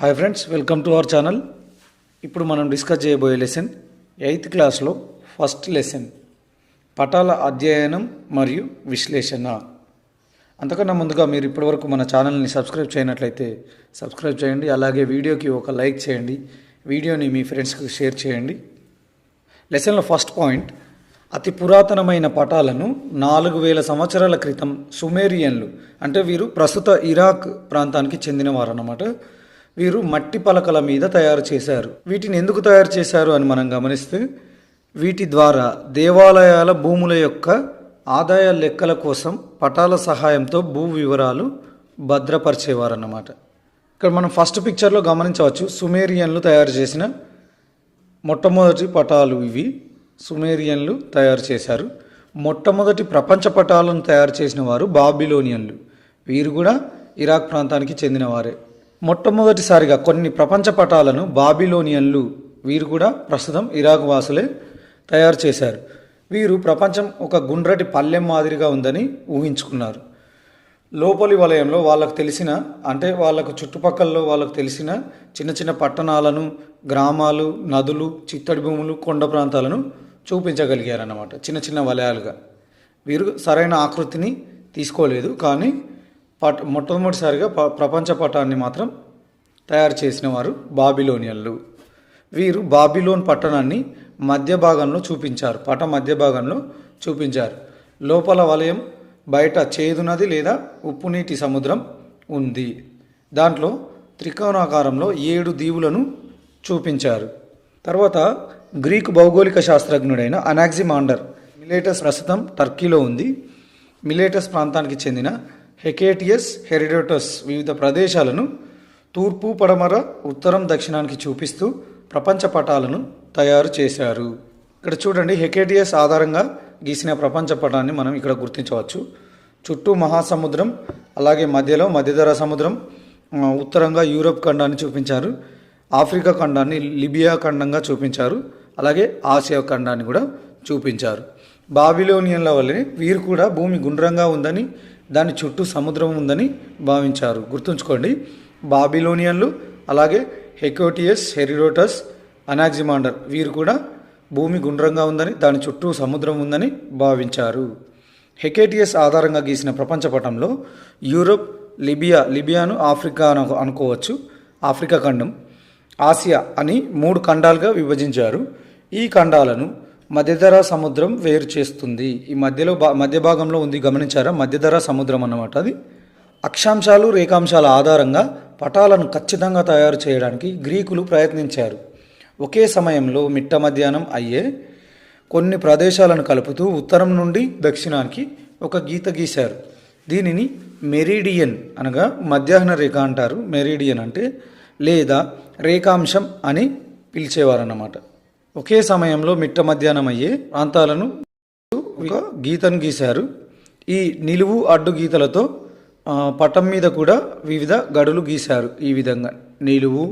Hi friends welcome to our channel ఇప్పుడు మనం discuss చేయబోయే లెసన్ ఎయిత్ క్లాస్లో ఫస్ట్ లెసన్ పటాల అధ్యయనం మరియు విశ్లేషణ. అంతకన్నా ముందుగా మీరు ఇప్పటివరకు మన ఛానల్ని సబ్స్క్రైబ్ చేయనట్లయితే సబ్స్క్రైబ్ చేయండి అలాగే వీడియోకి ఒక లైక్ చేయండి వీడియోని మీ ఫ్రెండ్స్కి షేర్ చేయండి. లెసన్లో ఫస్ట్ పాయింట్ అతి పురాతనమైన పటాలను నాలుగు వేల సంవత్సరాల క్రితం సుమేరియన్లు అంటే వీరు ప్రస్తుత ఇరాక్ ప్రాంతానికి చెందినవారు అన్నమాట వీరు మట్టి పలకల మీద తయారు చేశారు. వీటిని ఎందుకు తయారు చేశారు అని మనం గమనిస్తే వీటి ద్వారా దేవాలయాల భూముల యొక్క ఆదాయ లెక్కల కోసం పటాల సహాయంతో భూ వివరాలు భద్రపరిచేవారన్నమాట. ఇక్కడ మనం ఫస్ట్ పిక్చర్లో గమనించవచ్చు సుమేరియన్లు తయారు చేసిన మొట్టమొదటి పటాలు ఇవి. సుమేరియన్లు తయారు చేశారు. మొట్టమొదటి ప్రపంచ పటాలను తయారు చేసిన వారు బాబిలోనియన్లు. వీరు కూడా ఇరాక్ ప్రాంతానికి చెందినవారే మొట్టమొదటిసారిగా కొన్ని ప్రపంచ పటాలను బాబిలోనియన్లు వీరు కూడా ప్రస్తుతం ఇరాక్ వాసులే తయారు చేశారు. వీరు ప్రపంచం ఒక గుండ్రటి పల్లెం మాదిరిగా ఉందని ఊహించుకున్నారు. లోపలి వలయంలో వాళ్ళకు తెలిసిన అంటే వాళ్ళకు చుట్టుపక్కల్లో వాళ్ళకు తెలిసిన చిన్న చిన్న పట్టణాలను గ్రామాలు నదులు చిత్తడి భూములు కొండ ప్రాంతాలను చూపించగలిగారన్నమాట చిన్న చిన్న వలయాలుగా. వీరు సరైన ఆకృతిని తీసుకోలేదు కానీ పట మొట్టమొదటిసారిగా ప ప్రపంచ పటాన్ని మాత్రం తయారు చేసిన వారు బాబిలోనియన్లు. వీరు బాబిలోన్ పట్టణాన్ని మధ్య భాగంలో చూపించారు. పట మధ్య భాగంలో చూపించారు. లోపల వలయం బయట చేదు నది లేదా ఉప్పు నీటి సముద్రం ఉంది. దాంట్లో త్రికోణాకారంలో ఏడు దీవులను చూపించారు. తర్వాత గ్రీకు భౌగోళిక శాస్త్రజ్ఞుడైన అనాక్సిమాండర్ మిలేటస్ ప్రస్తుతం టర్కీలో ఉంది. మిలేటస్ ప్రాంతానికి చెందిన హెకేటియస్ హెరిడోటస్ వివిధ ప్రదేశాలను తూర్పు పడమర ఉత్తరం దక్షిణానికి చూపిస్తూ ప్రపంచ పటాలను తయారు చేశారు. ఇక్కడ చూడండి హెకేటియస్ ఆధారంగా గీసిన ప్రపంచ పటాన్ని మనం ఇక్కడ గుర్తించవచ్చు. చుట్టూ మహాసముద్రం అలాగే మధ్యలో మధ్యధరా సముద్రం ఉత్తరంగా యూరోప్ ఖండాన్ని చూపించారు. ఆఫ్రికా ఖండాన్ని లిబియా ఖండంగా చూపించారు. అలాగే ఆసియా ఖండాన్ని కూడా చూపించారు. బాబిలోనియన్ల వల్లనే వీరు కూడా భూమి గుండ్రంగా ఉందని దాని చుట్టూ సముద్రం ఉందని భావించారు. గుర్తుంచుకోండి బాబిలోనియన్లు అలాగే హెకోటియస్ హెరిడోటస్ అనాగ్జిమాండర్ వీరు కూడా భూమి గుండ్రంగా ఉందని దాని చుట్టూ సముద్రం ఉందని భావించారు. హెకేటియస్ ఆధారంగా గీసిన ప్రపంచ పటంలో యూరోప్ లిబియా లిబియాను ఆఫ్రికా అని అనుకోవచ్చు. ఆఫ్రికా ఖండం ఆసియా అని మూడు ఖండాలుగా విభజించారు. ఈ ఖండాలను మధ్యధరా సముద్రం వేరు చేస్తుంది. ఈ మధ్యలో భా మధ్య భాగంలో ఉంది గమనించారా? మధ్యధరా సముద్రం అన్నమాట అది. అక్షాంశాలు రేఖాంశాల ఆధారంగా పటాలను ఖచ్చితంగా తయారు చేయడానికి గ్రీకులు ప్రయత్నించారు. ఒకే సమయంలో మిట్ట మధ్యాహ్నం అయ్యే కొన్ని ప్రదేశాలను కలుపుతూ ఉత్తరం నుండి దక్షిణానికి ఒక గీత గీశారు. దీనిని మెరీడియన్ అనగా మధ్యాహ్న రేఖ అంటారు. మెరీడియన్ అంటే లేదా రేఖాంశం అని పిలిచేవారన్నమాట. ఒకే సమయంలో మిట్ట మధ్యాహ్నం అయ్యే ప్రాంతాలను ఒక గీతను గీశారు. ఈ నిలువు అడ్డు గీతలతో పటం మీద కూడా వివిధ గడులు గీశారు ఈ విధంగా. నిలువు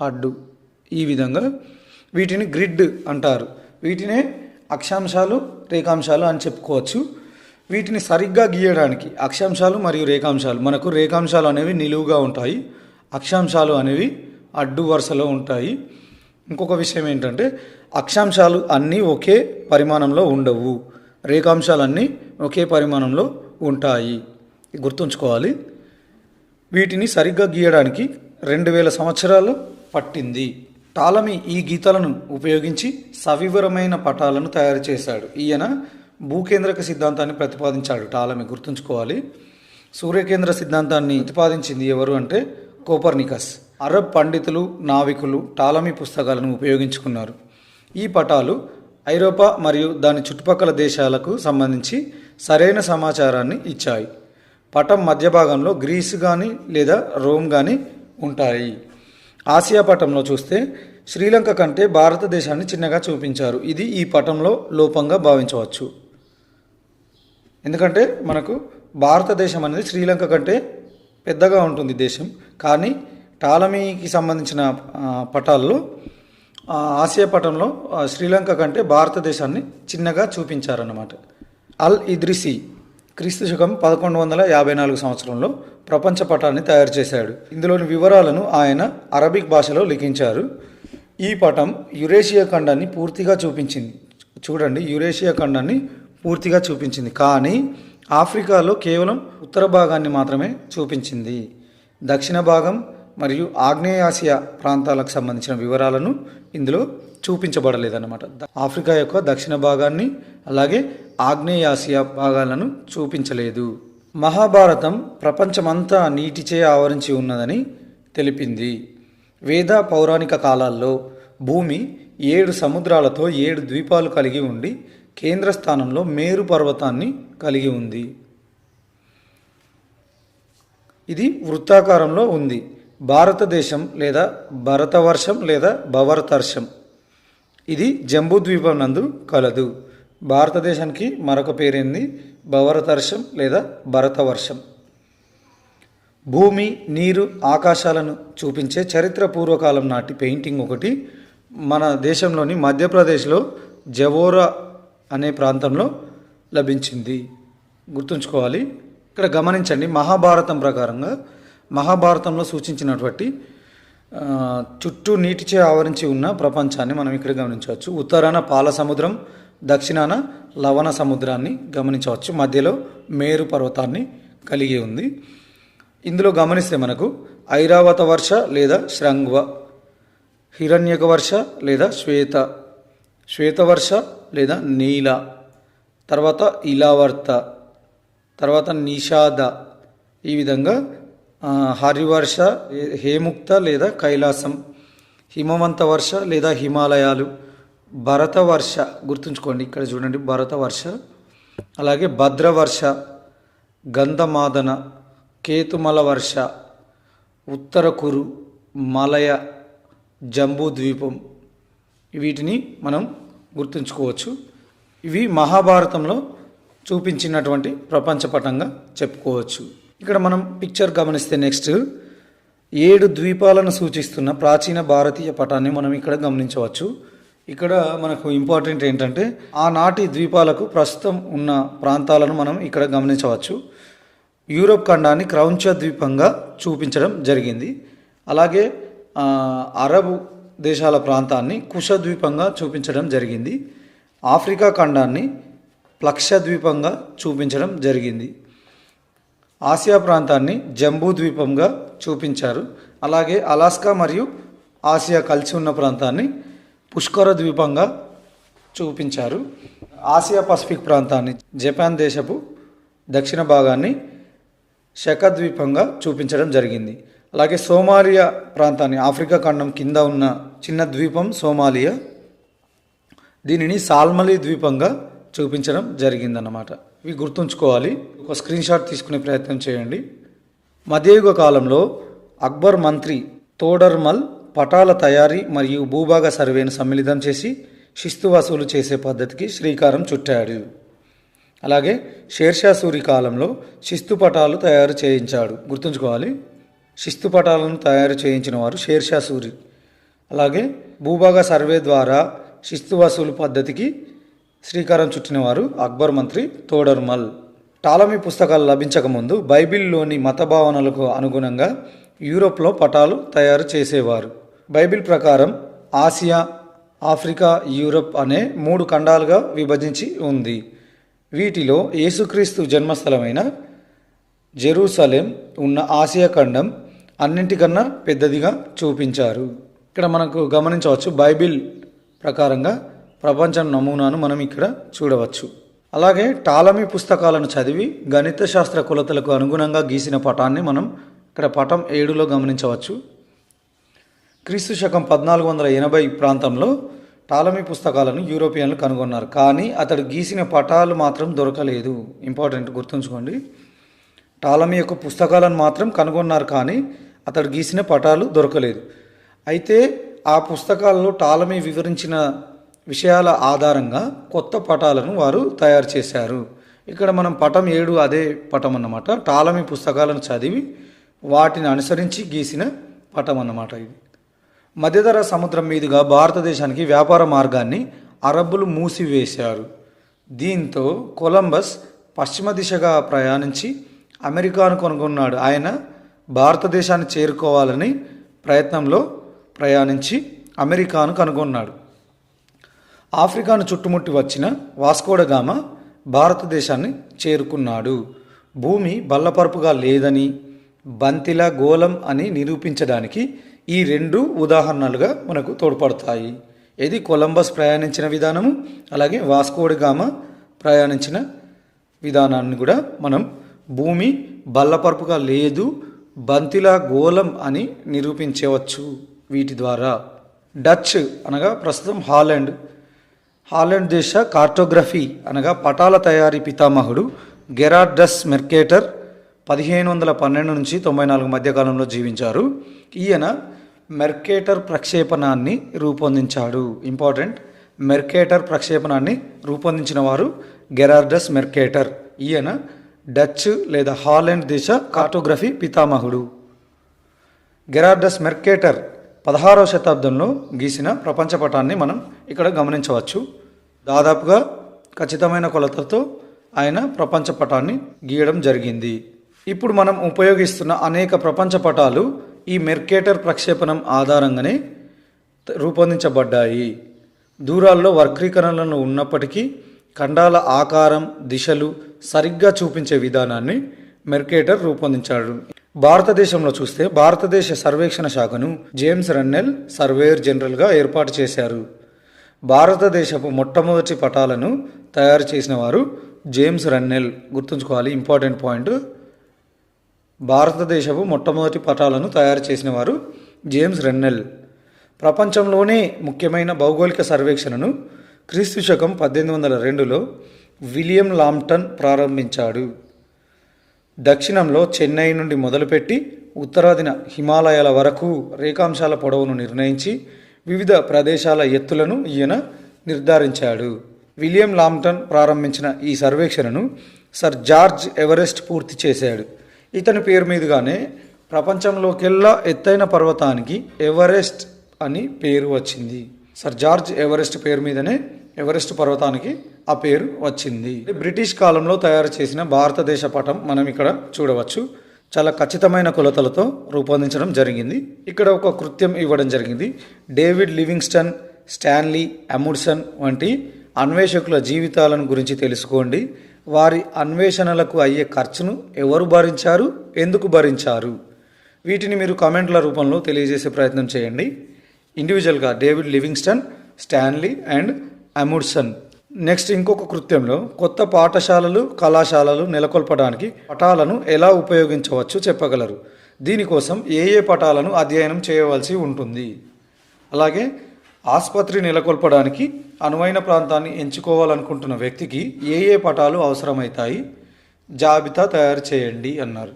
అడ్డు ఈ విధంగా వీటిని గ్రిడ్ అంటారు. వీటినే అక్షాంశాలు రేఖాంశాలు అని చెప్పుకోవచ్చు. వీటిని సరిగ్గా గీయడానికి అక్షాంశాలు మరియు రేఖాంశాలు మనకు రేఖాంశాలు అనేవి నిలువుగా ఉంటాయి. అక్షాంశాలు అనేవి అడ్డు వరుసలో ఉంటాయి. ఇంకొక విషయం ఏంటంటే అక్షాంశాలు అన్నీ ఒకే పరిమాణంలో ఉండవు. రేఖాంశాలన్నీ ఒకే పరిమాణంలో ఉంటాయి. గుర్తుంచుకోవాలి. వీటిని సరిగ్గా గీయడానికి రెండు వేల సంవత్సరాలు పట్టింది. టాలమీ ఈ గీతలను ఉపయోగించి సవివరమైన పటాలను తయారు చేశాడు. ఈయన భూకేంద్రక సిద్ధాంతాన్ని ప్రతిపాదించాడు. టాలమీ గుర్తుంచుకోవాలి. సూర్యకేంద్ర సిద్ధాంతాన్ని ప్రతిపాదించింది ఎవరు అంటే కోపర్నికస్. అరబ్ పండితులు నావికులు టాలమీ పుస్తకాలను ఉపయోగించుకున్నారు. ఈ పటాలు ఐరోపా మరియు దాని చుట్టుపక్కల దేశాలకు సంబంధించి సరైన సమాచారాన్ని ఇచ్చాయి. పటం మధ్య భాగంలో గ్రీస్ కానీ లేదా రోమ్ కానీ ఉంటాయి. ఆసియా పటంలో చూస్తే శ్రీలంక కంటే భారతదేశాన్ని చిన్నగా చూపించారు. ఇది ఈ పటంలో లోపంగా భావించవచ్చు. ఎందుకంటే మనకు భారతదేశం అనేది శ్రీలంక కంటే పెద్దగా ఉంటుంది దేశం. కానీ టాలమీకి సంబంధించిన పటాల్లో ఆసియా పటంలో శ్రీలంక కంటే భారతదేశాన్ని చిన్నగా చూపించారన్నమాట. అల్ ఇద్రిసి క్రీస్తు శకం పదకొండు వందల యాభై నాలుగు సంవత్సరంలో ప్రపంచ పటాన్ని తయారు చేశాడు. ఇందులోని వివరాలను ఆయన అరబిక్ భాషలో లిఖించారు. ఈ పటం యురేషియా ఖండాన్ని పూర్తిగా చూపించింది. చూడండి యురేషియా ఖండాన్ని పూర్తిగా చూపించింది. కానీ ఆఫ్రికాలో కేవలం ఉత్తర భాగాన్ని మాత్రమే చూపించింది. దక్షిణ భాగం మరియు ఆగ్నేయాసియా ప్రాంతాలకు సంబంధించిన వివరాలను ఇందులో చూపించబడలేదన్నమాట. ఆఫ్రికా యొక్క దక్షిణ భాగాన్ని అలాగే ఆగ్నేయాసియా భాగాలను చూపించలేదు. మహాభారతం ప్రపంచమంతా నీటిచే ఆవరించి ఉన్నదని తెలిపింది. వేద పౌరాణిక కాలాల్లో భూమి ఏడు సముద్రాలతో ఏడు ద్వీపాలు కలిగి ఉండి కేంద్ర స్థానంలో మేరు పర్వతాన్ని కలిగి ఉంది. ఇది వృత్తాకారంలో ఉంది. భారతదేశం లేదా భరతవర్షం లేదా భవరతర్షం. ఇది జంబూద్వీపం నందు కలదు. భారతదేశానికి మరొక పేరేంది? భవరతర్షం లేదా భరతవర్షం. భూమి నీరు ఆకాశాలను చూపించే చరిత్ర పూర్వకాలం నాటి పెయింటింగ్ ఒకటి. మన దేశంలోని మధ్యప్రదేశ్లో జవోరా అనే ప్రాంతంలో లభించింది. గుర్తుంచుకోవాలి. ఇక్కడ గమనించండి మహాభారతం ప్రకారంగా మహాభారతంలో సూచించినటువంటి చుట్టూ నీటిచే ఆవరించి ఉన్న ప్రపంచాన్ని మనం ఇక్కడ గమనించవచ్చు. ఉత్తరాన పాల సముద్రం దక్షిణాన లవణ సముద్రాన్ని గమనించవచ్చు. మధ్యలో మేరు పర్వతాన్ని కలిగి ఉంది. ఇందులో గమనిస్తే మనకు ఐరావత వర్ష లేదా శ్రంగ్వ హిరణ్యక వర్ష లేదా శ్వేత శ్వేతవర్ష లేదా నీల తర్వాత ఇలావర్త తర్వాత నిషాద. ఈ విధంగా హరివర్ష హే- హేముక్త లేదా కైలాసం హిమవంత వర్ష లేదా హిమాలయాలు భరత వర్ష గుర్తుంచుకోండి ఇక్కడ చూడండి భరత వర్ష అలాగే భద్రవర్ష గంధమాదన కేతుమల వర్ష ఉత్తర కురు మలయ జంబూ ద్వీపం వీటిని మనం గుర్తుంచుకోవచ్చు. ఇవి మహాభారతంలో చూపించినటువంటి ప్రపంచపటంగా చెప్పుకోవచ్చు. ఇక్కడ మనం పిక్చర్ గమనిస్తే నెక్స్ట్ ఏడు ద్వీపాలను సూచిస్తున్న ప్రాచీన భారతీయ పటాన్ని మనం ఇక్కడ గమనించవచ్చు. ఇక్కడ మనకు ఇంపార్టెంట్ ఏంటంటే ఆనాటి ద్వీపాలకు ప్రస్తుతం ఉన్న ప్రాంతాలను మనం ఇక్కడ గమనించవచ్చు. యూరోప్ ఖండాన్ని క్రౌంచ ద్వీపంగా చూపించడం జరిగింది. అలాగే అరబ్ దేశాల ప్రాంతాన్ని కుష ద్వీపంగా చూపించడం జరిగింది. ఆఫ్రికా ఖండాన్ని ద్వీపంగా చూపించడం జరిగింది. ఆసియా ప్రాంతాన్ని జంబూ ద్వీపంగా చూపించారు. అలాగే అలాస్కా మరియు ఆసియా కలిసి ఉన్న ప్రాంతాన్ని పుష్కర ద్వీపంగా చూపించారు. ఆసియా పసిఫిక్ ప్రాంతాన్ని జపాన్ దేశపు దక్షిణ భాగాన్ని శకద్వీపంగా చూపించడం జరిగింది. అలాగే సోమాలియా ప్రాంతాన్ని ఆఫ్రికా ఖండం కింద ఉన్న చిన్న ద్వీపం సోమాలియా. దీనిని సాల్మలి ద్వీపంగా చూపించడం జరిగిందన్నమాట. ఇవి గుర్తుంచుకోవాలి. ఒక స్క్రీన్ షాట్ తీసుకునే ప్రయత్నం చేయండి. మధ్యయుగ కాలంలో అక్బర్ మంత్రి తోడర్మల్ పటాల తయారీ మరియు భూభాగ సర్వేను సమ్మిళితం చేసి శిస్తు వసూలు చేసే పద్ధతికి శ్రీకారం చుట్టాడు. అలాగే షేర్షా సూరి కాలంలో శిస్తు పటాలు తయారు చేయించాడు. గుర్తుంచుకోవాలి. శిస్తు పటాలను తయారు చేయించిన వారు షేర్షా సూరి అలాగే భూభాగ సర్వే ద్వారా శిస్తు వసూలు పద్ధతికి శ్రీకారం చుట్టినవారు అక్బర్ మంత్రి తోడర్మల్. టాలమీ పుస్తకాలు లభించకముందు బైబిల్లోని మత భావనలకు అనుగుణంగా యూరోప్లో పటాలు తయారు చేసేవారు. బైబిల్ ప్రకారం ఆసియా ఆఫ్రికా యూరప్ అనే మూడు ఖండాలుగా విభజించి ఉంది. వీటిలో యేసుక్రీస్తు జన్మస్థలమైన జెరూసలేం ఉన్న ఆసియా ఖండం అన్నింటికన్నా పెద్దదిగా చూపించారు. ఇక్కడ మనకు గమనించవచ్చు బైబిల్ ప్రకారంగా ప్రపంచం నమూనాను మనం ఇక్కడ చూడవచ్చు. అలాగే టాలమీ పుస్తకాలను చదివి గణిత శాస్త్ర కొలతలకు అనుగుణంగా గీసిన పటాన్ని మనం ఇక్కడ పటం ఏడులో గమనించవచ్చు. క్రీస్తు శకం పద్నాలుగు వందల ఎనభై ప్రాంతంలో టాలమీ పుస్తకాలను యూరోపియన్లు కనుగొన్నారు. కానీ అతడు గీసిన పటాలు మాత్రం దొరకలేదు. ఇంపార్టెంట్ గుర్తుంచుకోండి. టాలమీ యొక్క పుస్తకాలను మాత్రం కనుగొన్నారు కానీ అతడు గీసిన పటాలు దొరకలేదు. అయితే ఆ పుస్తకాల్లో టాలమీ వివరించిన విషయాల ఆధారంగా కొత్త పటాలను వారు తయారు చేశారు. ఇక్కడ మనం పటం ఏడు అదే పటం అన్నమాట. టాలమీ పుస్తకాలను చదివి వాటిని అనుసరించి గీసిన పటం అన్నమాట ఇది. మధ్యధర సముద్రం మీదుగా భారతదేశానికి వ్యాపార మార్గాన్ని అరబ్బులు మూసివేశారు. దీంతో కొలంబస్ పశ్చిమ దిశగా ప్రయాణించి అమెరికాను కనుగొన్నాడు. ఆయన భారతదేశాన్ని చేరుకోవాలని ప్రయత్నంలో ప్రయాణించి అమెరికాను కనుగొన్నాడు. ఆఫ్రికాను చుట్టుముట్టి వచ్చిన వాస్కోడగామ భారతదేశాన్ని చేరుకున్నాడు. భూమి బల్లపరుపుగా లేదని బంతిల గోళం అని నిరూపించడానికి ఈ రెండు ఉదాహరణలుగా మనకు తోడ్పడతాయి. ఇది కొలంబస్ ప్రయాణించిన విధానము అలాగే వాస్కోడిగామ ప్రయాణించిన విధానాన్ని కూడా మనం భూమి బల్లపరుపుగా లేదు బంతిలా గోళం అని నిరూపించవచ్చు వీటి ద్వారా. డచ్ అనగా ప్రస్తుతం హాలండ్. హాలండ్ దేశ కార్టోగ్రఫీ అనగా పటాల తయారీ పితామహుడు గెరార్డస్ మెర్కేటర్ పదిహేను వందల పన్నెండు నుంచి తొంభై నాలుగు మధ్యకాలంలో జీవించారు. ఈయన మెర్కేటర్ ప్రక్షేపణాన్ని రూపొందించాడు. ఇంపార్టెంట్. మెర్కేటర్ ప్రక్షేపణాన్ని రూపొందించిన వారు గెరార్డస్ మెర్కేటర్. ఈయన డచ్ లేదా హాలెండ్ దేశ కార్టోగ్రఫీ పితామహుడు. గెరార్డస్ మెర్కేటర్ పదహారవ శతాబ్దంలో గీసిన ప్రపంచ పటాన్ని మనం ఇక్కడ గమనించవచ్చు. దాదాపుగా ఖచ్చితమైన కొలతలతో ఆయన ప్రపంచ పటాన్ని గీయడం జరిగింది. ఇప్పుడు మనం ఉపయోగిస్తున్న అనేక ప్రపంచ పటాలు ఈ మెర్కేటర్ ప్రక్షేపణం ఆధారంగానే రూపొందించబడ్డాయి. దూరాల్లో వక్రీకరణలు ఉన్నప్పటికీ ఖండాల ఆకారం దిశలు సరిగ్గా చూపించే విధానాన్ని మెర్కేటర్ రూపొందించాడు. భారతదేశంలో చూస్తే భారతదేశ సర్వేక్షణ శాఖను జేమ్స్ రన్నెల్ సర్వేయర్ జనరల్గా ఏర్పాటు చేశారు. భారతదేశపు మొట్టమొదటి పటాలను తయారు చేసిన వారు జేమ్స్ రన్నెల్. గుర్తుంచుకోవాలి ఇంపార్టెంట్ పాయింట్. భారతదేశపు మొట్టమొదటి పటాలను తయారు చేసిన వారు జేమ్స్ రెన్నెల్. ప్రపంచంలోనే ముఖ్యమైన భౌగోళిక సర్వేక్షణను క్రీస్తు శకం పద్దెనిమిది వందల రెండులో విలియం లాంప్టన్ ప్రారంభించాడు. దక్షిణంలో చెన్నై నుండి మొదలుపెట్టి ఉత్తరాదిన హిమాలయాల వరకు రేఖాంశాల పొడవును నిర్ణయించి వివిధ ప్రదేశాల ఎత్తులను ఈయన నిర్ధారించాడు. విలియం లాంగ్టన్ ప్రారంభించిన ఈ సర్వేక్షణను సర్ జార్జ్ ఎవరెస్ట్ పూర్తి చేశాడు. ఇతని పేరు మీదుగానే ప్రపంచంలోకెల్లా ఎత్తైన పర్వతానికి ఎవరెస్ట్ అని పేరు వచ్చింది. సర్ జార్జ్ ఎవరెస్ట్ పేరు మీదనే ఎవరెస్ట్ పర్వతానికి ఆ పేరు వచ్చింది. బ్రిటిష్ కాలంలో తయారు చేసిన భారతదేశ పటం మనం ఇక్కడ చూడవచ్చు. చాలా ఖచ్చితమైన కొలతలతో రూపొందించడం జరిగింది. ఇక్కడ ఒక కృత్యం ఇవ్వడం జరిగింది. డేవిడ్ లివింగ్స్టన్ స్టాన్లీ అముడ్సన్ వంటి అన్వేషకుల జీవితాలను గురించి తెలుసుకోండి. వారి అన్వేషణలకు అయ్యే ఖర్చును ఎవరు భరించారు? ఎందుకు భరించారు? వీటిని మీరు కామెంట్ల రూపంలో తెలియజేసే ప్రయత్నం చేయండి. ఇండివిజువల్గా David Livingstone Stanley and Amundsen. Next ఇంకొక కృత్యంలో కొత్త పాఠశాలలు కళాశాలలు నెలకొల్పడానికి పటాలను ఎలా ఉపయోగించవచ్చు చెప్పగలరు? దీనికోసం ఏ ఏ పటాలను అధ్యయనం చేయవలసి ఉంటుంది? అలాగే ఆసుపత్రి నెలకొల్పడానికి అనువైన ప్రాంతాన్ని ఎంచుకోవాలనుకుంటున్న వ్యక్తికి ఏ ఏ పటాలు అవసరమవుతాయి జాబితా తయారు చేయండి అన్నారు.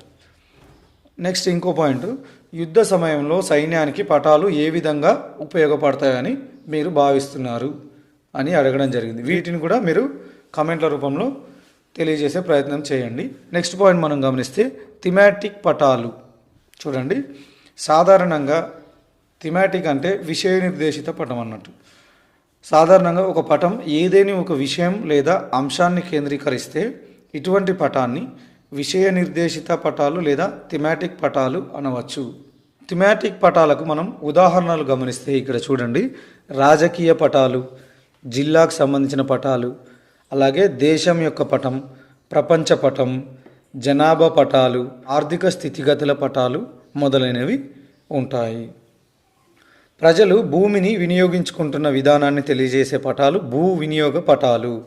నెక్స్ట్ ఇంకో పాయింట్ యుద్ధ సమయంలో సైన్యానికి పటాలు ఏ విధంగా ఉపయోగపడతాయని మీరు భావిస్తున్నారు? అని అడగడం జరిగింది. వీటిని కూడా మీరు కామెంట్ల రూపంలో తెలియజేసే ప్రయత్నం చేయండి. నెక్స్ట్ పాయింట్ మనం గమనిస్తే థిమాటిక్ పటాలు. చూడండి. సాధారణంగా థిమాటిక్ అంటే విషయ నిర్దేశిత పటం అన్నట్టు. సాధారణంగా ఒక పటం ఏదేని ఒక విషయం లేదా అంశాన్ని కేంద్రీకరిస్తే ఇటువంటి పటాన్ని విషయ నిర్దేశిత పటాలు లేదా థిమాటిక్ పటాలు అనవచ్చు. థిమాటిక్ పటాలకు మనం ఉదాహరణలు గమనిస్తే ఇక్కడ చూడండి. రాజకీయ పటాలు జిల్లాకు సంబంధించిన పటాలు అలాగే దేశం యొక్క పటం ప్రపంచ పటం జనాభా పటాలు ఆర్థిక స్థితిగతుల పటాలు మొదలైనవి ఉంటాయి. ప్రజలు భూమిని వినియోగించుకుంటున్న విధానాన్ని తెలియజేసే పటాలు భూ వినియోగ పటాలు.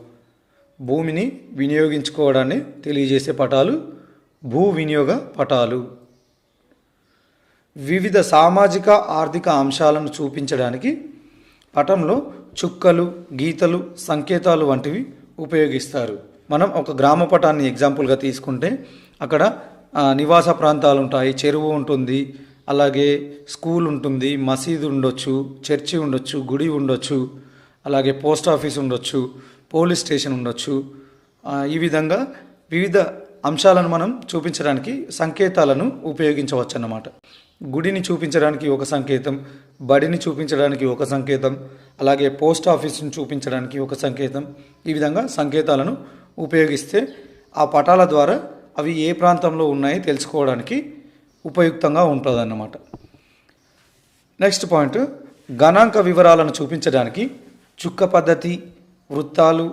భూమిని వినియోగించుకోవడాన్ని తెలియజేసే పటాలు భూ వినియోగ పటాలు. వివిధ సామాజిక ఆర్థిక అంశాలను చూపించడానికి పటంలో చుక్కలు గీతలు సంకేతాలు వంటివి ఉపయోగిస్తారు. మనం ఒక గ్రామ పటాన్ని ఎగ్జాంపుల్గా తీసుకుంటే అక్కడ నివాస ప్రాంతాలు ఉంటాయి చెరువు ఉంటుంది. అలాగే స్కూల్ ఉంటుంది. మసీదు ఉండొచ్చు చర్చి ఉండొచ్చు గుడి ఉండొచ్చు అలాగే పోస్ట్ ఆఫీస్ ఉండొచ్చు పోలీస్ స్టేషన్ ఉండొచ్చు. ఈ విధంగా వివిధ అంశాలను మనం చూపించడానికి సంకేతాలను ఉపయోగించవచ్చు అన్నమాట గుడిని చూపించడానికి ఒక సంకేతం బడిని చూపించడానికి ఒక సంకేతం అలాగే పోస్ట్ ఆఫీస్ని చూపించడానికి ఒక సంకేతం. ఈ విధంగా సంకేతాలను ఉపయోగిస్తే ఆ పటాల ద్వారా అవి ఏ ప్రాంతంలో ఉన్నాయి తెలుసుకోవడానికి ఉపయుక్తంగా ఉంటుందన్నమాట. నెక్స్ట్ పాయింట్ గణాంక వివరాలను చూపించడానికి చుక్క పద్ధతి వృత్తాలు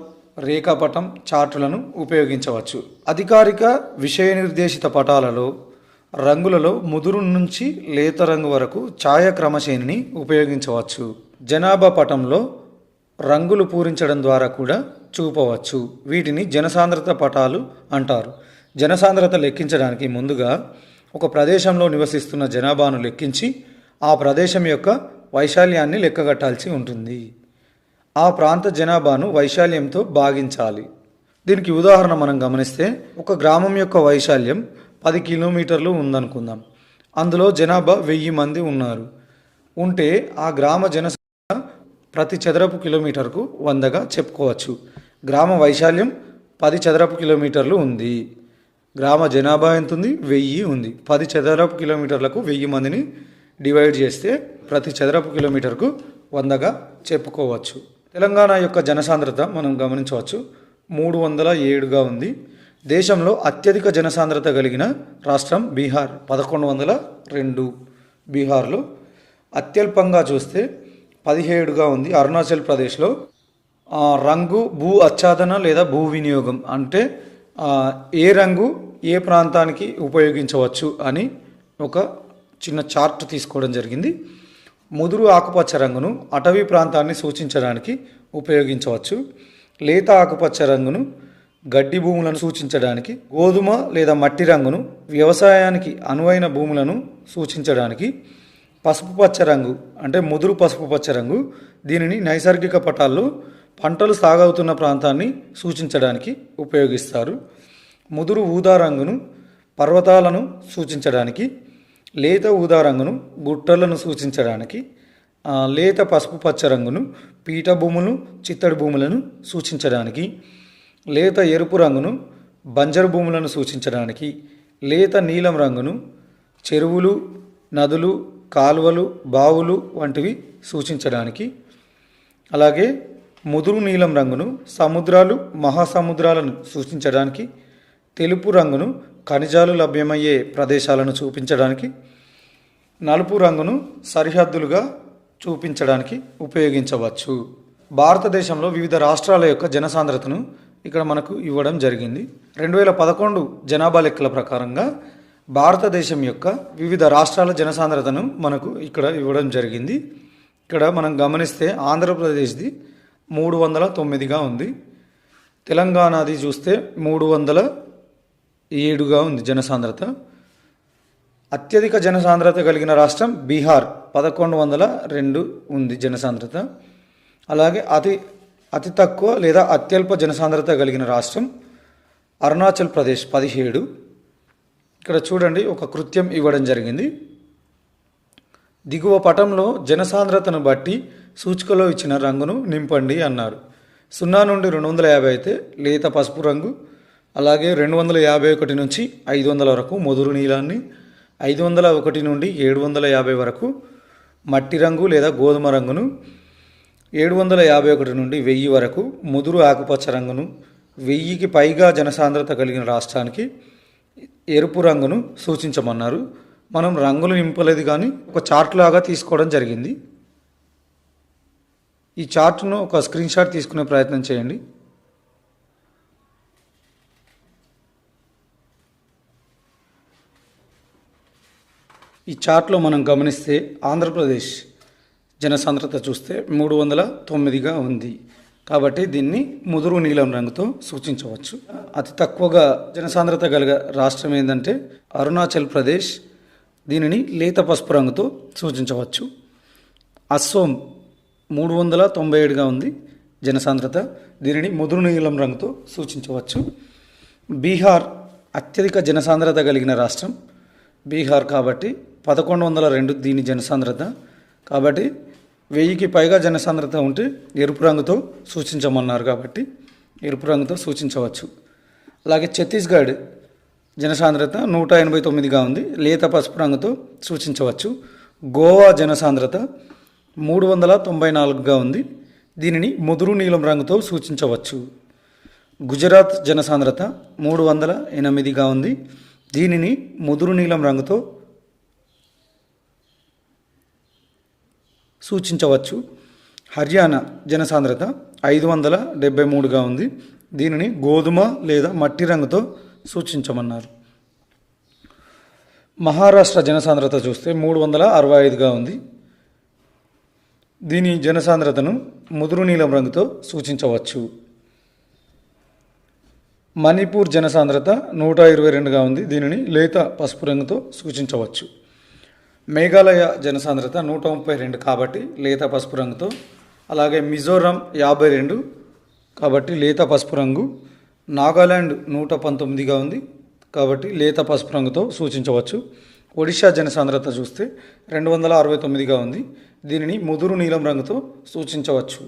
రేఖాపటం చార్టులను ఉపయోగించవచ్చు. అధికారిక విషయ నిర్దేశిత పటాలలో రంగులలో ముదురు నుంచి లేత రంగు వరకు ఛాయ క్రమశ్రేణిని ఉపయోగించవచ్చు. జనాభా పటంలో రంగులు పూరించడం ద్వారా కూడా చూపవచ్చు. వీటిని జనసాంద్రత పటాలు అంటారు. జనసాంద్రత లెక్కించడానికి ముందుగా ఒక ప్రదేశంలో నివసిస్తున్న జనాభాను లెక్కించి ఆ ప్రదేశం యొక్క వైశాల్యాన్ని లెక్కగట్టాల్సి ఉంటుంది. ఆ ప్రాంత జనాభాను వైశాల్యంతో భాగించాలి. దీనికి ఉదాహరణ మనం గమనిస్తే ఒక గ్రామం యొక్క వైశాల్యం పది కిలోమీటర్లు ఉందనుకుందాం. అందులో జనాభా వెయ్యి మంది ఉన్నారు. ఉంటే ఆ గ్రామ జనసంఖ్య ప్రతి చదరపు కిలోమీటర్కు వందగా చెప్పుకోవచ్చు. గ్రామ వైశాల్యం పది చదరపు కిలోమీటర్లు ఉంది. గ్రామ జనాభా ఎంత ఉంది వెయ్యి ఉంది. పది చదరపు కిలోమీటర్లకు వెయ్యి మందిని డివైడ్ చేస్తే ప్రతి చదరపు కిలోమీటర్కు వందగా చెప్పుకోవచ్చు. తెలంగాణ యొక్క జనసాంద్రత మనం గమనించవచ్చు. మూడు వందల ఏడుగా ఉంది. దేశంలో అత్యధిక జనసాంద్రత కలిగిన రాష్ట్రం బీహార్ పదకొండు వందల రెండు. బీహార్లో అత్యల్పంగా చూస్తే పదిహేడుగా ఉంది. అరుణాచల్ ప్రదేశ్లో రంగు భూ ఆచ్ఛాదన లేదా భూ వినియోగం అంటే ఏ రంగు ఏ ప్రాంతానికి ఉపయోగించవచ్చు అని ఒక చిన్న చార్ట్ తీసుకోవడం జరిగింది. ముదురు ఆకుపచ్చ రంగును అటవీ ప్రాంతాన్ని సూచించడానికి ఉపయోగించవచ్చు. లేత ఆకుపచ్చ రంగును గడ్డి భూములను సూచించడానికి గోధుమ లేదా మట్టి రంగును వ్యవసాయానికి అనువైన భూములను సూచించడానికి పసుపు పచ్చ రంగు అంటే ముదురు పసుపు పచ్చ రంగు దీనిని నైసర్గిక పటాల్లో పంటలు సాగవుతున్న ప్రాంతాన్ని సూచించడానికి ఉపయోగిస్తారు. ముదురు ఊదా రంగును పర్వతాలను సూచించడానికి లేత ఊదా రంగును గుట్టలను సూచించడానికి లేత పసుపు పచ్చ రంగును పీఠభూములు చిత్తడి భూములను సూచించడానికి లేత ఎరుపు రంగును బంజరు భూములను సూచించడానికి లేత నీలం రంగును చెరువులు నదులు కాలువలు బావులు వంటివి సూచించడానికి అలాగే ముదురు నీలం రంగును సముద్రాలు మహాసముద్రాలను సూచించడానికి తెలుపు రంగును ఖనిజాలు లభ్యమయ్యే ప్రదేశాలను చూపించడానికి నలుపు రంగును సరిహద్దులుగా చూపించడానికి ఉపయోగించవచ్చు. భారతదేశంలో వివిధ రాష్ట్రాల యొక్క జనసాంద్రతను ఇక్కడ మనకు ఇవ్వడం జరిగింది. రెండు వేల పదకొండు జనాభా లెక్కల ప్రకారంగా భారతదేశం యొక్క వివిధ రాష్ట్రాల జనసాంద్రతను మనకు ఇక్కడ ఇవ్వడం జరిగింది. ఇక్కడ మనం గమనిస్తే ఆంధ్రప్రదేశ్ది మూడు వందల తొమ్మిదిగా ఉంది. తెలంగాణది చూస్తే మూడు వందల ఏడుగా ఉంది జనసాంద్రత. అత్యధిక జనసాంద్రత కలిగిన రాష్ట్రం బీహార్ పదకొండు వందల రెండు ఉంది జనసాంద్రత. అలాగే అతి అతి తక్కువ లేదా అత్యల్ప జనసాంద్రత కలిగిన రాష్ట్రం అరుణాచల్ ప్రదేశ్ పదిహేడు. ఇక్కడ చూడండి ఒక కృత్యం ఇవ్వడం జరిగింది. దిగువ పటంలో జనసాంద్రతను బట్టి సూచికలో ఇచ్చిన రంగును నింపండి అన్నారు. సున్నా నుండి రెండు వందల యాభై అయితే లేత పసుపు రంగు అలాగే రెండు వందల యాభై ఒకటి నుంచి ఐదు వందల వరకు ముదురు నీలాన్ని ఐదు వందల ఒకటి నుండి ఏడు వందల యాభై వరకు మట్టి రంగు లేదా గోధుమ రంగును ఏడు వందల యాభై ఒకటి నుండి వెయ్యి వరకు ముదురు ఆకుపచ్చ రంగును వెయ్యికి పైగా జనసాంద్రత కలిగిన రాష్ట్రానికి ఎరుపు రంగును సూచించమన్నారు. మనం రంగులు నింపలేదు కానీ ఒక చార్ట్ లాగా తీసుకోవడం జరిగింది. ఈ చార్ట్ను ఒక స్క్రీన్ షాట్ తీసుకునే ప్రయత్నం చేయండి. ఈ చార్ట్లో మనం గమనిస్తే ఆంధ్రప్రదేశ్ జనసాంద్రత చూస్తే మూడు వందల తొమ్మిదిగా ఉంది. కాబట్టి దీన్ని ముదురు నీలం రంగుతో సూచించవచ్చు. అతి తక్కువగా జనసాంద్రత కలిగ రాష్ట్రం ఏంటంటే అరుణాచల్ ప్రదేశ్. దీనిని లేత పసుపు రంగుతో సూచించవచ్చు. అస్సోం మూడు వందల తొంభై ఏడుగా ఉంది. జనసాంద్రత దీనిని ముదురు నీలం రంగుతో సూచించవచ్చు. బీహార్ అత్యధిక జనసాంద్రత కలిగిన రాష్ట్రం. బీహార్ కాబట్టి పదకొండు వందల రెండు దీని జనసాంద్రత. కాబట్టి వెయ్యికి పైగా జనసాంద్రత ఉంటే ఎరుపు రంగుతో సూచించమన్నారు కాబట్టి ఎరుపు రంగుతో సూచించవచ్చు. అలాగే ఛత్తీస్గఢ్ జనసాంద్రత నూట ఎనభై తొమ్మిదిగా ఉంది. లేత పసుపు రంగుతో సూచించవచ్చు. గోవా జనసాంద్రత మూడు వందల తొంభై నాలుగుగా ఉంది. దీనిని ముదురు నీలం రంగుతో సూచించవచ్చు. గుజరాత్ జనసాంద్రత మూడు వందల ఎనిమిదిగా ఉంది. దీనిని ముదురు నీలం రంగుతో సూచించవచ్చు. హర్యానా జనసాంద్రత ఐదు వందల డెబ్బై మూడుగా ఉంది. దీనిని గోధుమ లేదా మట్టి రంగుతో సూచించమన్నారు. మహారాష్ట్ర జనసాంద్రత చూస్తే మూడు వందల అరవై ఐదుగా ఉంది. దీని జనసాంద్రతను ముదురు నీలం రంగుతో సూచించవచ్చు. మణిపూర్ జనసాంద్రత నూట ఇరవై రెండుగా ఉంది. దీనిని లేత పసుపు రంగుతో సూచించవచ్చు. మేఘాలయ జనసాంద్రత నూట ముప్పై రెండు కాబట్టి లేత పసుపు రంగుతో అలాగే మిజోరం యాభై రెండు కాబట్టి లేత పసుపు రంగు నాగాలాండ్ నూట పంతొమ్మిదిగా ఉంది కాబట్టి లేత పసుపు రంగుతో సూచించవచ్చు. ఒడిషా జనసాంద్రత చూస్తే రెండు వందల అరవై తొమ్మిదిగా ఉంది. దీనిని ముదురు నీలం రంగుతో సూచించవచ్చు.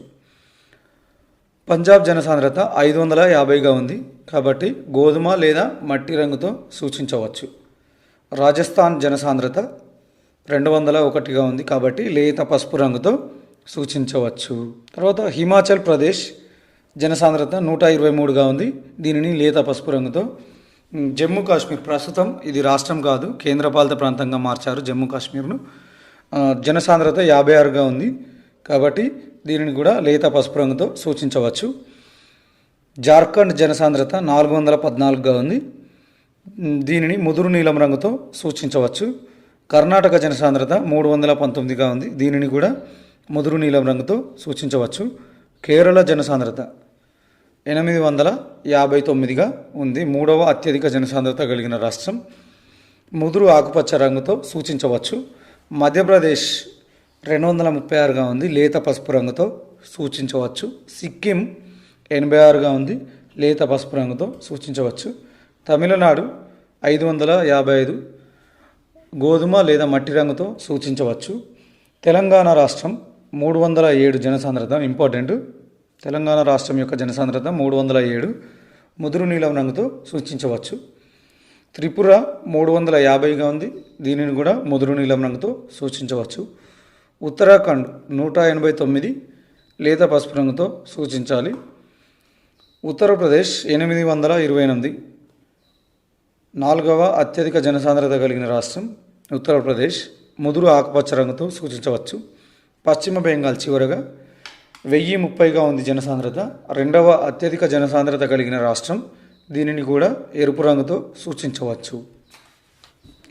పంజాబ్ జనసాంద్రత ఐదు వందల యాభైగా ఉంది కాబట్టి గోధుమ లేదా మట్టి రంగుతో సూచించవచ్చు. రాజస్థాన్ జనసాంద్రత రెండు వందల ఒకటిగా ఉంది కాబట్టి లేత పసుపు రంగుతో సూచించవచ్చు. తర్వాత హిమాచల్ ప్రదేశ్ జనసాంద్రత నూట ఇరవై మూడుగా ఉంది. దీనిని లేత పసుపు రంగుతో. జమ్మూ కాశ్మీర్ ప్రస్తుతం ఇది రాష్ట్రం కాదు కేంద్రపాలిత ప్రాంతంగా మార్చారు జమ్మూ కాశ్మీర్ను. జనసాంద్రత యాభై ఆరుగా ఉంది కాబట్టి దీనిని కూడా లేత పసుపు రంగుతో సూచించవచ్చు. జార్ఖండ్ జనసాంద్రత నాలుగు వందల పద్నాలుగుగా ఉంది దీనిని ముదురు నీలం రంగుతో సూచించవచ్చు. కర్ణాటక జనసాంద్రత మూడు వందల పంతొమ్మిదిగా ఉంది. దీనిని కూడా ముదురు నీలం రంగుతో సూచించవచ్చు. కేరళ జనసాంద్రత ఎనిమిది వందల యాభై తొమ్మిదిగా ఉంది. మూడవ అత్యధిక జనసాంద్రత కలిగిన రాష్ట్రం. ముదురు ఆకుపచ్చ రంగుతో సూచించవచ్చు. మధ్యప్రదేశ్ రెండు వందల ముప్పై ఆరుగా ఉంది. లేత పసుపు రంగుతో సూచించవచ్చు. సిక్కిం ఎనభై ఆరుగా ఉంది. లేత పసుపు రంగుతో సూచించవచ్చు. తమిళనాడు ఐదు వందల యాభై ఐదు. గోధుమ లేదా మట్టి రంగుతో సూచించవచ్చు. తెలంగాణ రాష్ట్రం మూడు వందల ఏడు జనసాంద్రత ఇంపార్టెంట్. తెలంగాణ రాష్ట్రం యొక్క జనసాంద్రత మూడు వందల ఏడు ముదురు నీలం రంగుతో సూచించవచ్చు. త్రిపుర మూడు వందల యాభైగా ఉంది. దీనిని కూడా ముదురు నీలం రంగుతో సూచించవచ్చు. ఉత్తరాఖండ్ నూట ఎనభై తొమ్మిది లేత పసుపు రంగుతో సూచించాలి. ఉత్తరప్రదేశ్ ఎనిమిది వందల ఇరవై ఎనిమిది నాలుగవ అత్యధిక జనసాంద్రత కలిగిన రాష్ట్రం ఉత్తరప్రదేశ్. ముదురు ఆకుపచ్చ రంగుతో సూచించవచ్చు. పశ్చిమ బెంగాల్ చివరగా వెయ్యి ముప్పైగా ఉంది జనసాంద్రత. రెండవ అత్యధిక జనసాంద్రత కలిగిన రాష్ట్రం దీనిని కూడా ఎరుపు రంగుతో సూచించవచ్చు.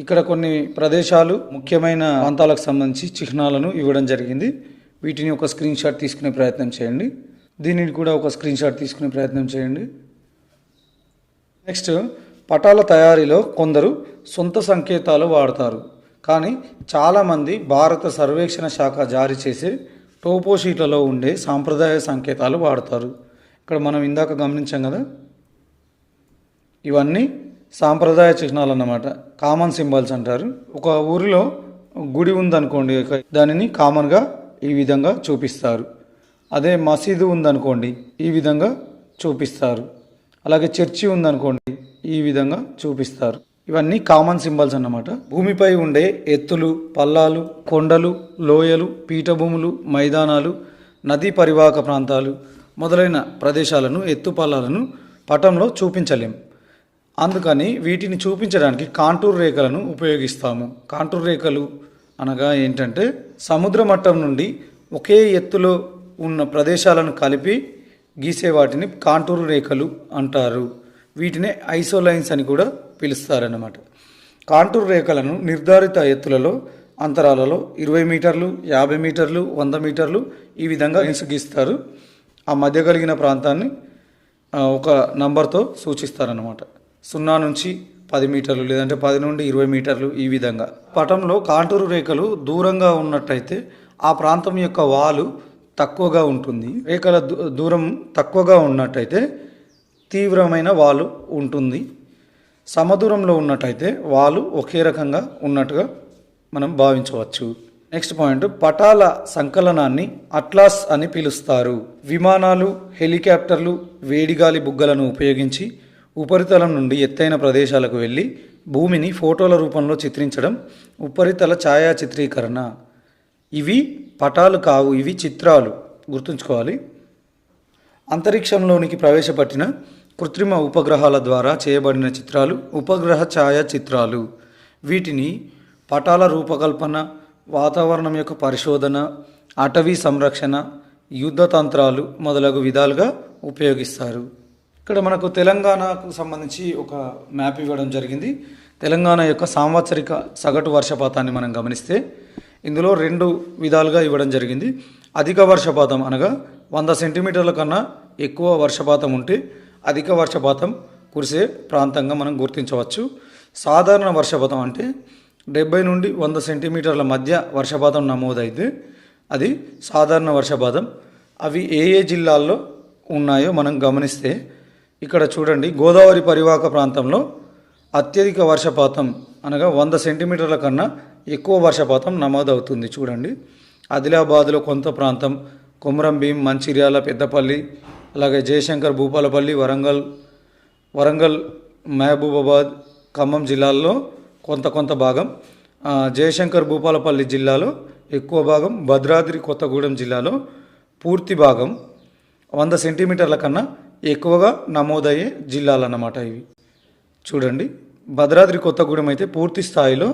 ఇక్కడ కొన్ని ప్రదేశాలు ముఖ్యమైన ప్రాంతాలకు సంబంధించి చిహ్నాలను ఇవ్వడం జరిగింది. వీటిని ఒక స్క్రీన్ షాట్ తీసుకునే ప్రయత్నం చేయండి. దీనిని కూడా ఒక స్క్రీన్ షాట్ తీసుకునే ప్రయత్నం చేయండి. నెక్స్ట్ పటాల తయారీలో కొందరు సొంత సంకేతాలు వాడతారు. కానీ చాలామంది భారత సర్వేక్షణ శాఖ జారీ చేసే టోపో షీట్లలో ఉండే సాంప్రదాయ సంకేతాలు వాడతారు. ఇక్కడ మనం ఇందాక గమనించాం కదా? ఇవన్నీ సాంప్రదాయ చిహ్నాలు అన్నమాట. కామన్ సింబల్స్ అంటారు. ఒక ఊరిలో గుడి ఉందనుకోండి దానిని కామన్గా ఈ విధంగా చూపిస్తారు. అదే మసీదు ఉందనుకోండి ఈ విధంగా చూపిస్తారు. అలాగే చర్చి ఉందనుకోండి ఈ విధంగా చూపిస్తారు. ఇవన్నీ కామన్ సింబల్స్ అన్నమాట. భూమిపై ఉండే ఎత్తులు పల్లాలు కొండలు లోయలు పీఠభూములు మైదానాలు నదీ పరివాహక ప్రాంతాలు మొదలైన ప్రదేశాలను ఎత్తు పల్లాలను పటంలో చూపించలేం. అందుకని వీటిని చూపించడానికి కాంటూర్ రేఖలను ఉపయోగిస్తాము. కాంటూర్ రేఖలు అనగా ఏంటంటే సముద్ర మట్టం నుండి ఒకే ఎత్తులో ఉన్న ప్రదేశాలను కలిపి గీసే వాటిని కాంటూరు రేఖలు అంటారు. వీటినే ఐసోలైన్స్ అని కూడా పిలుస్తారన్నమాట. కాంటూర్ రేఖలను నిర్ధారిత ఎత్తులలో అంతరాలలో ఇరవై మీటర్లు యాభై మీటర్లు వంద మీటర్లు ఈ విధంగా లైన్స్ ఆ మధ్య కలిగిన ప్రాంతాన్ని ఒక నంబర్తో సూచిస్తారనమాట సున్నా నుంచి పది మీటర్లు లేదంటే పది నుండి ఇరవై మీటర్లు ఈ విధంగా. పటంలో కాంటూరు రేఖలు దూరంగా ఉన్నట్టయితే ఆ ప్రాంతం యొక్క వాలు తక్కువగా ఉంటుంది. రేఖల దూ- దూరం తక్కువగా ఉన్నట్టయితే తీవ్రమైన వాలు ఉంటుంది. సమదూరంలో ఉన్నట్టయితే వాలు ఒకే రకంగా ఉన్నట్టుగా మనం భావించవచ్చు. నెక్స్ట్ పాయింట్ పటాల సంకలనాన్ని అట్లాస్ అని పిలుస్తారు. విమానాలు హెలికాప్టర్లు వేడిగాలి బుగ్గలను ఉపయోగించి ఉపరితలం నుండి ఎత్తైన ప్రదేశాలకు వెళ్ళి భూమిని ఫోటోల రూపంలో చిత్రించడం ఉపరితల ఛాయా చిత్రీకరణ ఇవి పటాలు కావు ఇవి చిత్రాలు. గుర్తుంచుకోవాలి. అంతరిక్షంలోనికి ప్రవేశపెట్టిన కృత్రిమ ఉపగ్రహాల ద్వారా చేయబడిన చిత్రాలు ఉపగ్రహ ఛాయాచిత్రాలు. వీటిని పటాల రూపకల్పన వాతావరణం యొక్క పరిశోధన అటవీ సంరక్షణ యుద్ధ తంత్రాలు మొదలగు విధాలుగా ఉపయోగిస్తారు. ఇక్కడ మనకు తెలంగాణకు సంబంధించి ఒక మ్యాప్ ఇవ్వడం జరిగింది. తెలంగాణ యొక్క సాంవత్సరిక సగటు వర్షపాతాన్ని మనం గమనిస్తే ఇందులో రెండు విధాలుగా ఇవ్వడం జరిగింది. అధిక వర్షపాతం అనగా వంద సెంటీమీటర్ల కన్నా ఎక్కువ వర్షపాతం ఉంటే అధిక వర్షపాతం కురిసే ప్రాంతంగా మనం గుర్తించవచ్చు. సాధారణ వర్షపాతం అంటే డెబ్బై నుండి వంద సెంటీమీటర్ల మధ్య వర్షపాతం నమోదైతే అది సాధారణ వర్షపాతం. అవి ఏ ఏ జిల్లాల్లో ఉన్నాయో మనం గమనిస్తే ఇక్కడ చూడండి గోదావరి పరివాహక ప్రాంతంలో అత్యధిక వర్షపాతం అనగా వంద సెంటీమీటర్ల కన్నా ఎక్కువ వర్షపాతం నమోదవుతుంది చూడండి. ఆదిలాబాద్లో కొంత ప్రాంతం కొమరం భీం మంచిర్యాల పెద్దపల్లి అలాగే జయశంకర్ భూపాలపల్లి వరంగల్ వరంగల్ మహబూబాబాద్ ఖమ్మం జిల్లాల్లో కొంత కొంత భాగం జయశంకర్ భూపాలపల్లి జిల్లాలో ఎక్కువ భాగం భద్రాద్రి కొత్తగూడెం జిల్లాలో పూర్తి భాగం వంద సెంటీమీటర్ల కన్నా ఎక్కువగా నమోదయ్యే జిల్లాలన్నమాట ఇవి. చూడండి భద్రాద్రి కొత్తగూడెం అయితే పూర్తి స్థాయిలో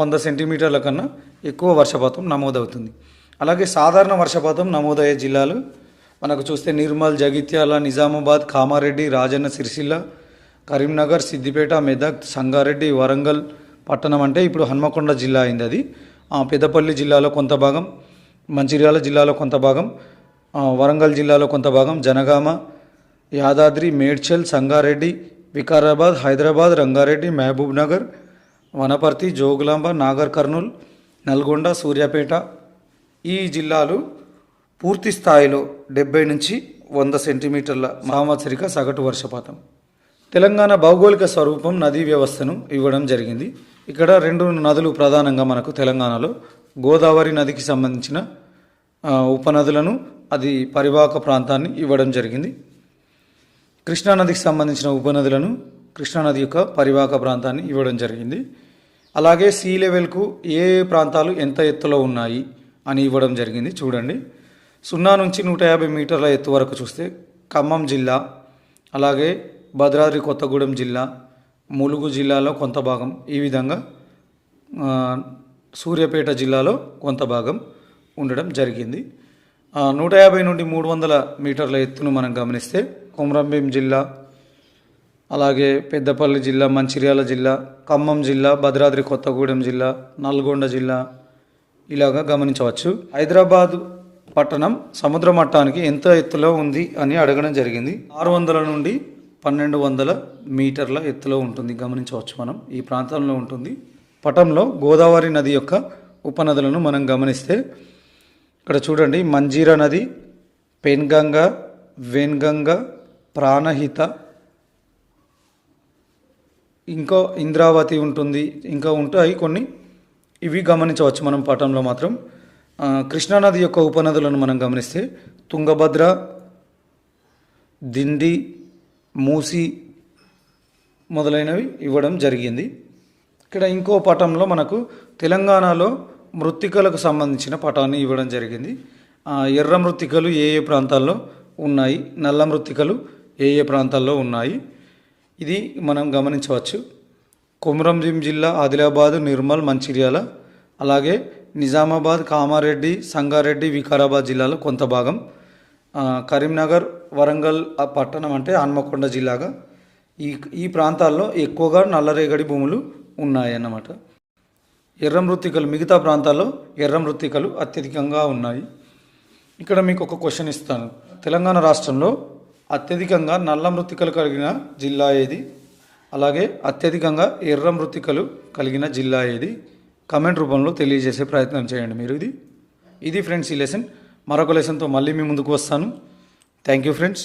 వంద సెంటీమీటర్ల కన్నా ఎక్కువ వర్షపాతం నమోదవుతుంది. అలాగే సాధారణ వర్షపాతం నమోదయ్యే జిల్లాలు మనకు చూస్తే నిర్మల్ జగిత్యాల నిజామాబాద్ కామారెడ్డి రాజన్న సిరిసిల్ల కరీంనగర్ సిద్దిపేట మెదక్ సంగారెడ్డి వరంగల్ పట్టణం అంటే ఇప్పుడు హన్మకొండ జిల్లా అయింది అది. పెద్దపల్లి జిల్లాలో కొంత భాగం మంచిర్యాల జిల్లాలో కొంత భాగం వరంగల్ జిల్లాలో కొంత భాగం జనగామ యాదాద్రి మేడ్చల్ సంగారెడ్డి వికారాబాద్ హైదరాబాద్ రంగారెడ్డి మహబూబ్ నగర్ వనపర్తి జోగులాంబ నాగర్ కర్నూల్ నల్గొండ సూర్యాపేట ఈ జిల్లాలు పూర్తి స్థాయిలో డెబ్బై నుంచి వంద సెంటీమీటర్ల సాంవత్సరిక సగటు వర్షపాతం. తెలంగాణ భౌగోళిక స్వరూపం నదీ వ్యవస్థను ఇవ్వడం జరిగింది. ఇక్కడ రెండు నదులు ప్రధానంగా మనకు తెలంగాణలో గోదావరి నదికి సంబంధించిన ఉపనదులను అది పరివాహక ప్రాంతాన్ని ఇవ్వడం జరిగింది. కృష్ణానదికి సంబంధించిన ఉపనదులను కృష్ణానది యొక్క పరివాహక ప్రాంతాన్ని ఇవ్వడం జరిగింది. అలాగే సీ లెవెల్కు ఏ ఏ ప్రాంతాలు ఎంత ఎత్తులో ఉన్నాయి అని ఇవ్వడం జరిగింది. చూడండి. సున్నా నుంచి నూట యాభై మీటర్ల ఎత్తు వరకు చూస్తే ఖమ్మం జిల్లా అలాగే భద్రాద్రి కొత్తగూడెం జిల్లా ములుగు జిల్లాలో కొంత భాగం ఈ విధంగా సూర్యాపేట జిల్లాలో కొంత భాగం ఉండడం జరిగింది. నూట యాభై నుండి మూడు వందల మీటర్ల ఎత్తును మనం గమనిస్తే కొమరంభీం జిల్లా అలాగే పెద్దపల్లి జిల్లా మంచిర్యాల జిల్లా ఖమ్మం జిల్లా భద్రాద్రి కొత్తగూడెం జిల్లా నల్గొండ జిల్లా ఇలాగా గమనించవచ్చు. హైదరాబాద్ పట్టణం సముద్ర మట్టానికి ఎంత ఎత్తులో ఉంది అని అడగడం జరిగింది. ఆరు వందల నుండి పన్నెండు వందల మీటర్ల ఎత్తులో ఉంటుంది. గమనించవచ్చు మనం. ఈ ప్రాంతంలో ఉంటుంది. పటంలో గోదావరి నది యొక్క ఉపనదులను మనం గమనిస్తే ఇక్కడ చూడండి. మంజీరా నది పెన్గంగ వెన్గంగ ప్రాణహిత ఇంకా ఇంద్రావతి ఉంటుంది. ఇంకా ఉంటాయి కొన్ని. ఇవి గమనించవచ్చు మనం పటంలో మాత్రం. కృష్ణానది యొక్క ఉపనదులను మనం గమనిస్తే తుంగభద్ర దిండి మూసి మొదలైనవి ఇవ్వడం జరిగింది. ఇక్కడ ఇంకో పటంలో మనకు తెలంగాణలో మృత్తికలకు సంబంధించిన పటాన్ని ఇవ్వడం జరిగింది. ఎర్ర మృత్తికలు ఏ ఏ ప్రాంతాల్లో ఉన్నాయి? నల్ల మృత్తికలు ఏ ఏ ప్రాంతాల్లో ఉన్నాయి? ఇది మనం గమనించవచ్చు. కొమరంభీం జిల్లా ఆదిలాబాద్ నిర్మల్ మంచిర్యాల అలాగే నిజామాబాద్ కామారెడ్డి సంగారెడ్డి వికారాబాద్ జిల్లాలో కొంత భాగం. కరీంనగర్ వరంగల్ పట్టణం అంటే హన్మకొండ జిల్లాగా. ఈ ఈ ప్రాంతాల్లో ఎక్కువగా నల్లరేగడి భూములు ఉన్నాయన్నమాట. ఎర్ర మృత్తికలు మిగతా ప్రాంతాల్లో ఎర్ర మృత్తికలు అత్యధికంగా ఉన్నాయి. ఇక్కడ మీకు ఒక క్వశ్చన్ ఇస్తాను. తెలంగాణ రాష్ట్రంలో అత్యధికంగా నల్ల మృత్తికలు కలిగిన జిల్లా ఏది? అలాగే అత్యధికంగా ఎర్ర మృత్తికలు కలిగిన జిల్లా ఏది? కమెంట్ రూపంలో తెలియజేసే ప్రయత్నం చేయండి మీరు ఇది. ఇది ఫ్రెండ్స్ ఈ లెసన్ మరొక లెసన్తో మళ్ళీ మీ ముందుకు వస్తాను. Thank you friends